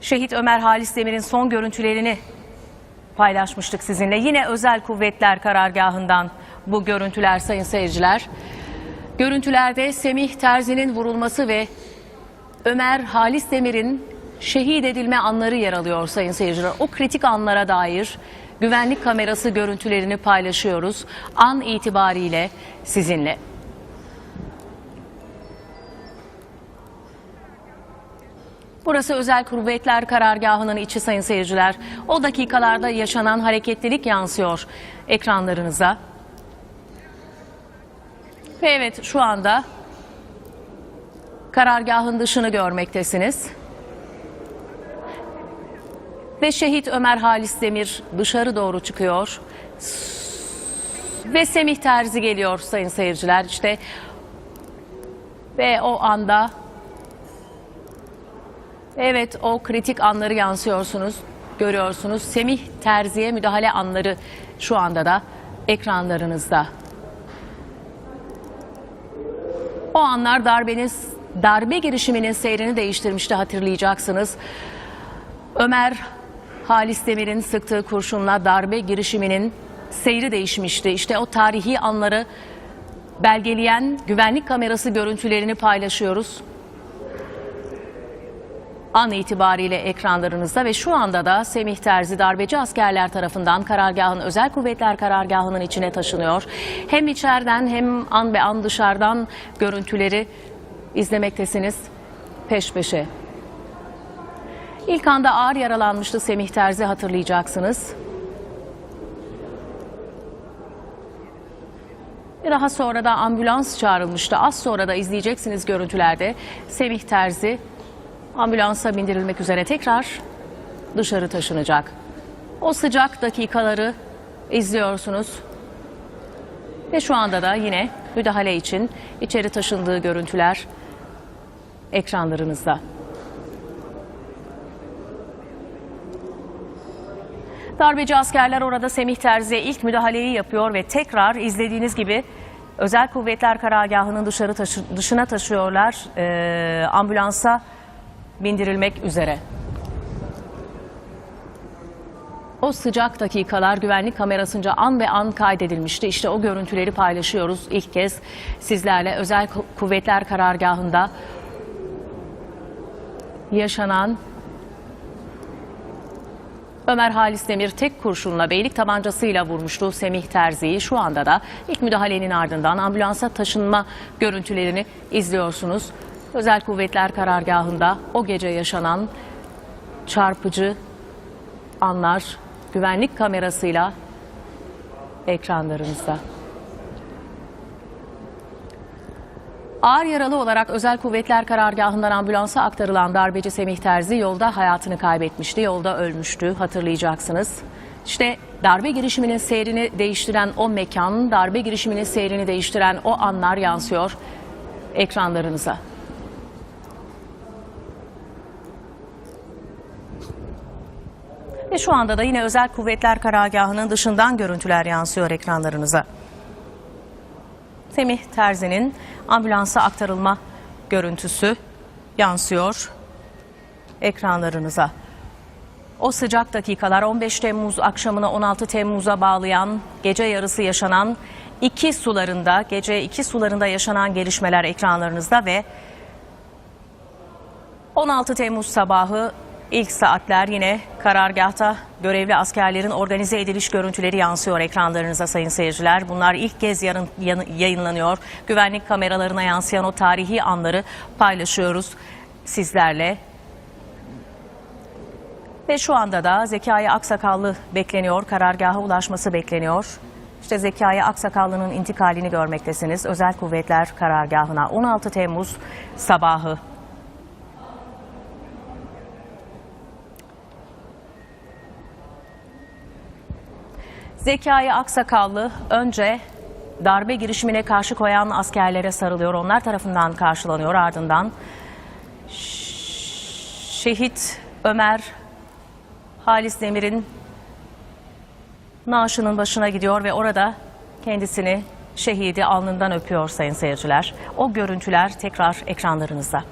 Şehit Ömer Halis Demir'in son görüntülerini paylaşmıştık sizinle. Yine özel kuvvetler karargahından bu görüntüler sayın seyirciler. Görüntülerde Semih Terzi'nin vurulması ve Ömer Halis Demir'in şehit edilme anları yer alıyor sayın seyirciler. O kritik anlara dair güvenlik kamerası görüntülerini paylaşıyoruz. An itibariyle sizinle. Burası Özel Kuvvetler Karargahı'nın içi sayın seyirciler. O dakikalarda yaşanan hareketlilik yansıyor ekranlarınıza. Ve evet şu anda karargahın dışını görmektesiniz. Ve şehit Ömer Halis Demir dışarı doğru çıkıyor. Ve Semih Terzi geliyor sayın seyirciler. İşte ve o anda Evet o kritik anları yansıyorsunuz, görüyorsunuz. Semih Terzi'ye müdahale anları şu anda da ekranlarınızda. O anlar darbenin, darbe girişiminin seyrini değiştirmişti hatırlayacaksınız. Ömer Halis Demir'in sıktığı kurşunla darbe girişiminin seyri değişmişti. İşte o tarihi anları belgeleyen güvenlik kamerası görüntülerini paylaşıyoruz an itibariyle ekranlarınızda ve şu anda da Semih Terzi darbeci askerler tarafından karargahın özel kuvvetler karargahının içine taşınıyor. Hem içeriden hem an be an dışarıdan görüntüleri izlemektesiniz peş peşe. İlk anda ağır yaralanmıştı Semih Terzi hatırlayacaksınız. Daha sonra da ambulans çağrılmıştı. Az sonra da izleyeceksiniz görüntülerde Semih Terzi ambulansa bindirilmek üzere tekrar dışarı taşınacak. O sıcak dakikaları izliyorsunuz. Ve şu anda da yine müdahale için içeri taşındığı görüntüler ekranlarınızda. Darbeci askerler orada Semih Terzi'ye ilk müdahaleyi yapıyor ve tekrar izlediğiniz gibi özel kuvvetler karargahının dışarı taşı- dışına taşıyorlar. Ee, ambulansa bindirilmek üzere. O sıcak dakikalar güvenlik kamerasınca an ve an kaydedilmişti. İşte o görüntüleri paylaşıyoruz ilk kez sizlerle. Özel Ku- Kuvvetler Karargahı'nda yaşanan Ömer Halis Demir tek kurşunla beylik tabancasıyla vurmuştu Semih Terzi'yi. Şu anda da ilk müdahalenin ardından ambulansa taşınma görüntülerini izliyorsunuz. Özel Kuvvetler Karargahı'nda o gece yaşanan çarpıcı anlar güvenlik kamerasıyla ekranlarınızda. Ağır yaralı olarak Özel Kuvvetler Karargahı'ndan ambulansa aktarılan darbeci Semih Terzi yolda hayatını kaybetmişti. Yolda ölmüştü hatırlayacaksınız. İşte darbe girişiminin seyrini değiştiren o mekan, darbe girişiminin seyrini değiştiren o anlar yansıyor ekranlarınıza. Ve şu anda da yine Özel Kuvvetler Karargahı'nın dışından görüntüler yansıyor ekranlarınıza. Semih Terzi'nin ambulansa aktarılma görüntüsü yansıyor ekranlarınıza. O sıcak dakikalar 15 Temmuz akşamına 16 Temmuz'a bağlayan gece yarısı yaşanan iki sularında, gece iki sularında yaşanan gelişmeler ekranlarınızda ve 16 Temmuz sabahı ilk saatler yine karargahta görevli askerlerin organize ediliş görüntüleri yansıyor ekranlarınıza sayın seyirciler. Bunlar ilk kez yarın, yayınlanıyor. Güvenlik kameralarına yansıyan o tarihi anları paylaşıyoruz sizlerle. Ve şu anda da Zekai Aksakallı bekleniyor. Karargaha ulaşması bekleniyor. İşte Zekai Aksakallı'nın intikalini görmektesiniz. Özel Kuvvetler Karargahı'na 16 Temmuz sabahı Zekai Aksakallı önce darbe girişimine karşı koyan askerlere sarılıyor. Onlar tarafından karşılanıyor ardından. Şehit Ömer Halis Demir'in naaşının başına gidiyor ve orada kendisini şehidi alnından öpüyor sayın seyirciler. O görüntüler tekrar ekranlarınızda.